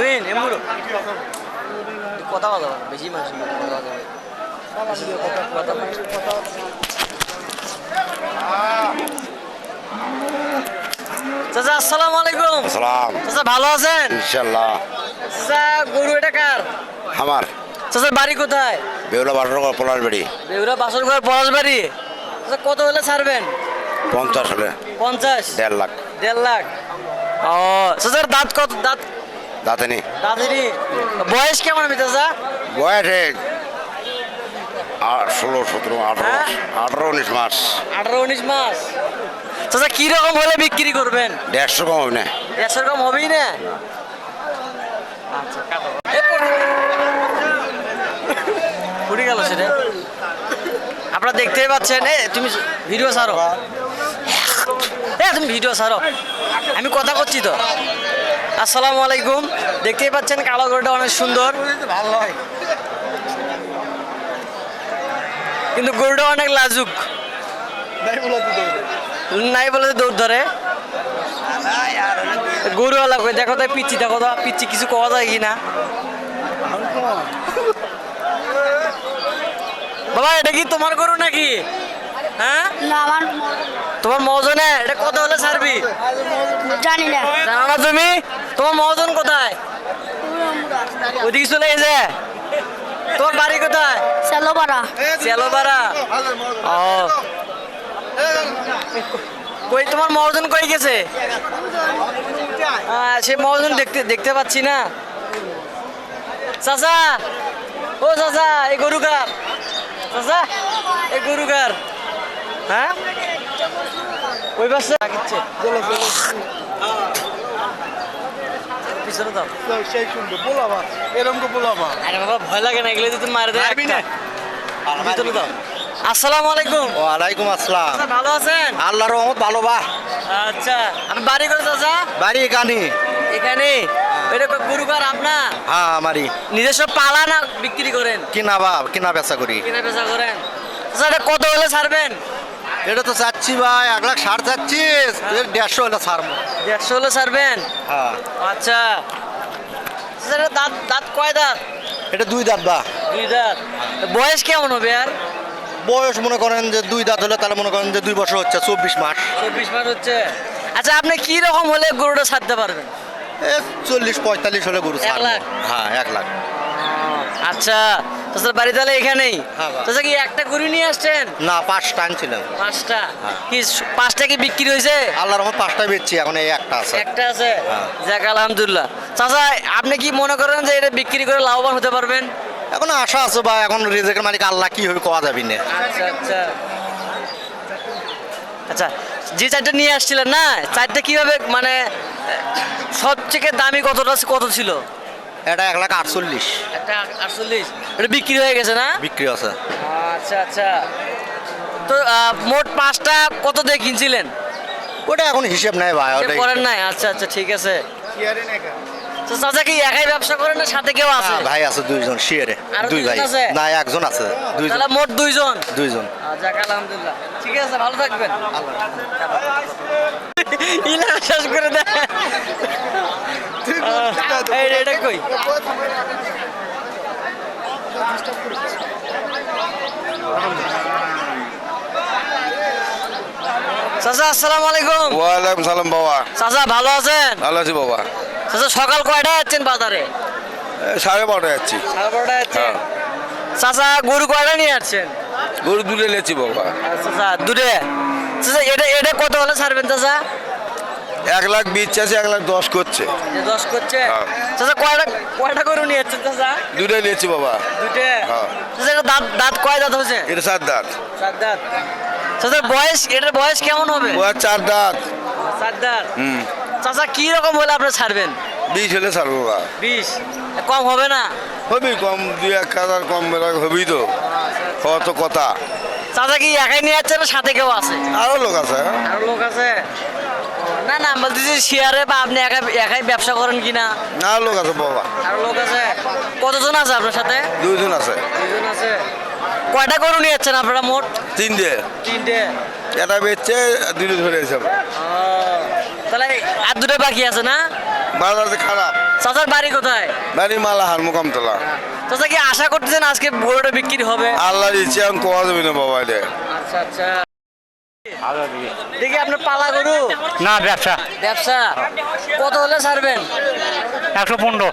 Twin এমগুলো কথা বলো, বেশি মানুষ কথা কথা চাচা আসসালামু আলাইকুম। সালাম চাচা ভালো আছেন? ইনশাল্লাহ। চাচা গরু এটা কার? আমার। চাচার বাড়ি কোথায়? বেউলা বারো পলাশ বাড়ি বেউরা বাসর ঘর পলাশ বাড়ি চাচা কত হলে ছাড়বেন? পঞ্চাশ হলে। পঞ্চাশ? দেড় লাখ। দেড় লাখ। ও চাচার দাঁত কত দাঁত দাঁতে নেই বয়স কেমন চাচা বয়সে ষোলো সতেরো আঠারো হ্যাঁ? আঠারো উনিশ মাস। আঠারো উনিশ মাস। চাচা কি রকম হলে বিক্রি করবেন? দেড়শো কম হবে না। দেড়শো রকম হবেই না? আচ্ছা কাটো। গেল সেটা। আপনারা দেখতেই পাচ্ছেন এ তুমি ভিডিও ছাড়ো। এ তুমি ভিডিও ছাড়ো। আমি কথা করছি তো। আসসালামু আলাইকুম। দেখতেই পাচ্ছেন কালো গরুটা অনেক সুন্দর। কিন্তু গরুটা অনেক লাজুক। নাই বলে দৌড় ধরে। গরুওয়ালা কই, দেখো তো পিচ্ছি দেখো তো পিচ্ছি কিছু কওয়া যায় কি না? বাবা, এটা কি তোমার গরু নাকি? হ্যাঁ? তোমার মহাজনে এটা কত হলে ছাড়বি জানি না। জানো না তুমি? তোমার মহাজন কোথায়? ওদিকে চলে গেছে তোমার বাড়ি কোথায়? সেলোপাড়া চেলোপাড়া ও। কই তোমার মহাজন কই গেছে? সে মহাজন দেখতে দেখতে পাচ্ছি না। চাচা ও চাচা এই গরু কার চাচা এই গরু কার হ্যাঁ? ওই পাশে? রাখিচ্ছে পিছনে দাও। সেই বলাবা এরকম আরে বাবা ভয় লাগে না এগুলো যদি মারে দেয় না? ভিতরে দাও। আসসালামু আলাইকুম। ওয়ালাইকুম আসসালাম। ভালো আছেন? আল্লাহর রহমত ভালো বা। আচ্ছা আমি বাড়ি করে চাচা? বাড়ি এখানে। এখানে? এটা গুরুবার আপনার? হ্যাঁ আমারই। নিজস্ব পালা না বিক্রি করেন? কিনা বা কিনা বেচা করি। কিনা বেচা করেন? চাচা কত হলে ছাড়বেন? এটা তো চাচ্ছি ভাই এক লাখ ষাট চাচ্ছি এর দেড়শো হলে ছাড়বো। দেড়শো হলে ছাড়বেন? হ্যাঁ। আচ্ছা। দাঁত দাঁত কয় দাঁত? এটা দুই দাঁত বা। দুই দাঁত। বয়স কেমন হবে আর? বয়স মনে করেন যে দুই দাঁত হলে তাহলে মনে করেন যে দুই বছর হচ্ছে চব্বিশ মাস। চব্বিশ মাস হচ্ছে। আচ্ছা আপনি কি রকম হলে গরুটা ছাড়তে পারবেন? চল্লিশ পঁয়তাল্লিশ হলে গরু এক লাখ? হ্যাঁ এক লাখ। আচ্ছা। চাচার বাড়ি তাহলে এখানেই? হ্যাঁ। চাচা কি একটা গরু নিয়ে আসছেন? না পাঁচটা আনছিলাম। পাঁচটা? হ্যাঁ। কি পাঁচটা কি বিক্রি হয়েছে? আল্লাহর রহমত পাঁচটা বেচছি এখন এই একটা আছে। একটা আছে? হ্যাঁ। যাক আলহামদুলিল্লাহ। চাচা আপনি কি মনে করেন যে এটা বিক্রি করে লাভবান হতে পারবেন? এখন আশা আছে বা এখন রিজেকের মালিক আল্লাহ কি হবে কোয়া যাবি না। আচ্ছা আচ্ছা। আচ্ছা যে চারটা নিয়ে আসছিলেন না চারটা কীভাবে মানে সবথেকে দামি কতটা কত ছিল? এটা এক লাখ আটচল্লিশ। একটা আটচল্লিশ। এটা বিক্রি হয়ে গেছে না? বিক্রি আছে। আচ্ছা আচ্ছা। তো আহ, মোট পাঁচটা কত দিয়ে কিনছিলেন? ওটা এখন হিসেব নাই ভাই ওটা করেন নাই? আচ্ছা আচ্ছা ঠিক আছে। তো চাচা কি একাই ব্যবসা করেন না সাথে কেউ আছে? ভাই আছে দুইজন শিয়ারে আরও দুই ভাই। না একজন আছে দুইজন। তাহলে মোট দুইজন? দুইজন। যাক আলহামদুলিল্লাহ। ঠিক আছে ভালো থাকবেন। ইলা শেষ করে রে, এটা কই চাচা আসসালামু আলাইকুম। ওয়ালাইকুম সালাম বাবা। চাচা ভালো আছেন? ভালো আছি বাবা। চাচা সকাল কয়টায় যাচ্ছেন বাজারে? সাড়ে বারোটায় যাচ্ছি। সাড়ে হ্যাঁ। চাচা গরু কয়টা নিয়ে যাচ্ছেন গরু দুলে লেছি বাবা। চাচা চাচা এটা এটা কত হলে ছাড়বেন চাচা? এক লাখ বিশ চাষে এক লাখ দশ করছে। দশ করছে? হ্যাঁ। চাচা কয়টা কয়টা গরু নিয়ে যাচ্ছেন চাচা? দুটো নিয়েছি বাবা। দুটে হ্যাঁ। চাচা এটা দাঁত দাঁত কয় দাঁত হয়েছে? এটা সাত দাঁত। চার দাঁত। চাচা বয়স এটার বয়স কেমন হবে? আর চার দাঁত। চার দাঁত। হুম। চাচা কি রকম হলে আপনি ছাড়বেন? বিশ হলে ছাড়বো বাবা। বিশ? কম হবে না? হবি কম দুই এক হাজার কম হবি তো। হওয়া তো কথা। চাচা কি একাই নিয়ে যাচ্ছে না সাথে কেউ আছে? আরও লোক আছে হ্যাঁ? আরও লোক আছে? না না বলতে যে শেয়ারে বা আপনি একা একাই ব্যবসা করেন কিনা না? লোক আছে বাবা। আরও লোক আছে? কতজন আছে আপনার সাথে? দুইজন আছে। দুজন আছে। কয়টা গরু নিয়ে যাচ্ছেন আপনারা মোট? তিন তিনটে। এটা বেচছে দুটো ধরে ও, তাহলে আর দুটো বাকি আছে না? বাজার খারাপ। চাচার বাড়ি কোথায়? বাড়ি মালা হার মোকামতলা। চাচা কি আশা করতেছেন আজকে গরুটা বিক্রি হবে? আল্লাহর ইচ্ছে আমি কোয়া যাবে না বাবা আচ্ছা আচ্ছা। দেখি আপনার পালা গরু। না ব্যবসা। ব্যবসা? কত হলে ছাড়বেন? একশো পনেরো।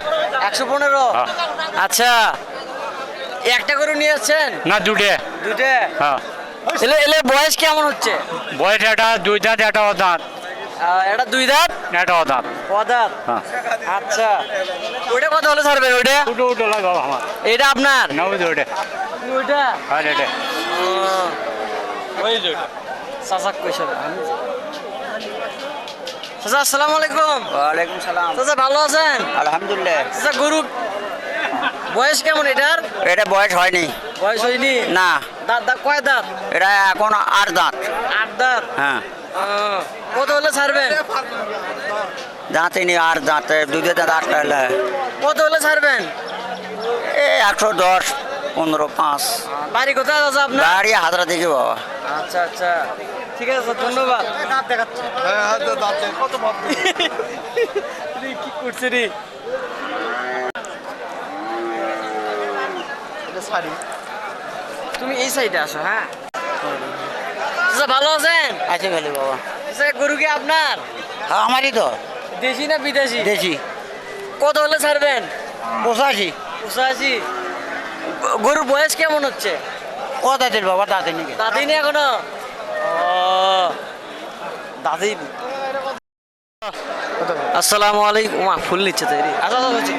একশো পনেরো? হ্যাঁ। আচ্ছা একটা গরু নিয়ে আসছেন না দুটে দুটে হ্যাঁ। এলে এলে বয়স কেমন হচ্ছে? বয়স একটা দুই দাঁত একটা দাঁত আহ, এটা দুই দাঁত? একটা দাঁত পদাত হ্যাঁ। আচ্ছা। ওইটা কত হলে ছাড়বেন ওইটা? উঠো উঠো লাগাও আমার। এটা আপনার? না ওই ওটা ওইটা। হ্যাঁ রেটে চাচা আমি চাচা আসসালামু আলাইকুম। ওয়ালাইকুম সালাম। চাচা ভালো আছেন? আলহামদুলিল্লাহ। চাচা গরু বয়স কেমন এটার? এটা বয়স হয়নি। বয়স হয়নি? না। দাঁত দাঁত কয় দাঁত? এটা এখন আট দাঁত। আট দাঁত? হ্যাঁ। কত হলে ছাড়বেন? দাঁতিনি আট দাঁত দুধে দাঁত আটটা হলে। কত হলে ছাড়বেন? এই একশো দশ পনেরো পাঁচ। বাড়ি কোথায় আছে আপনার? গাড়ি হাতরা দেখি বাবা। আচ্ছা আচ্ছা। ঠিক আছে স্যার ধন্যবাদ রে, কি করছে রে? তুমি এই সাইডে আসো হ্যাঁ? আচ্ছা ভালো আছেন? আছে ভালো বাবা। আচ্ছা গরু কি আপনার? হ্যাঁ আমারই তো। দেশি না বিদেশি? দেশি। কত হলে ছাড়বেন? পঁচাশি। পঁচাশি? গরুর বয়স কেমন হচ্ছে? ক দাঁতের বাবা দাঁতে নিকে। দাদি নি এখনও? ও দাদি। আসসালামু আলাইকুম। ফুল নিচ্ছে তো আচ্ছা আচ্ছা, আচ্ছা।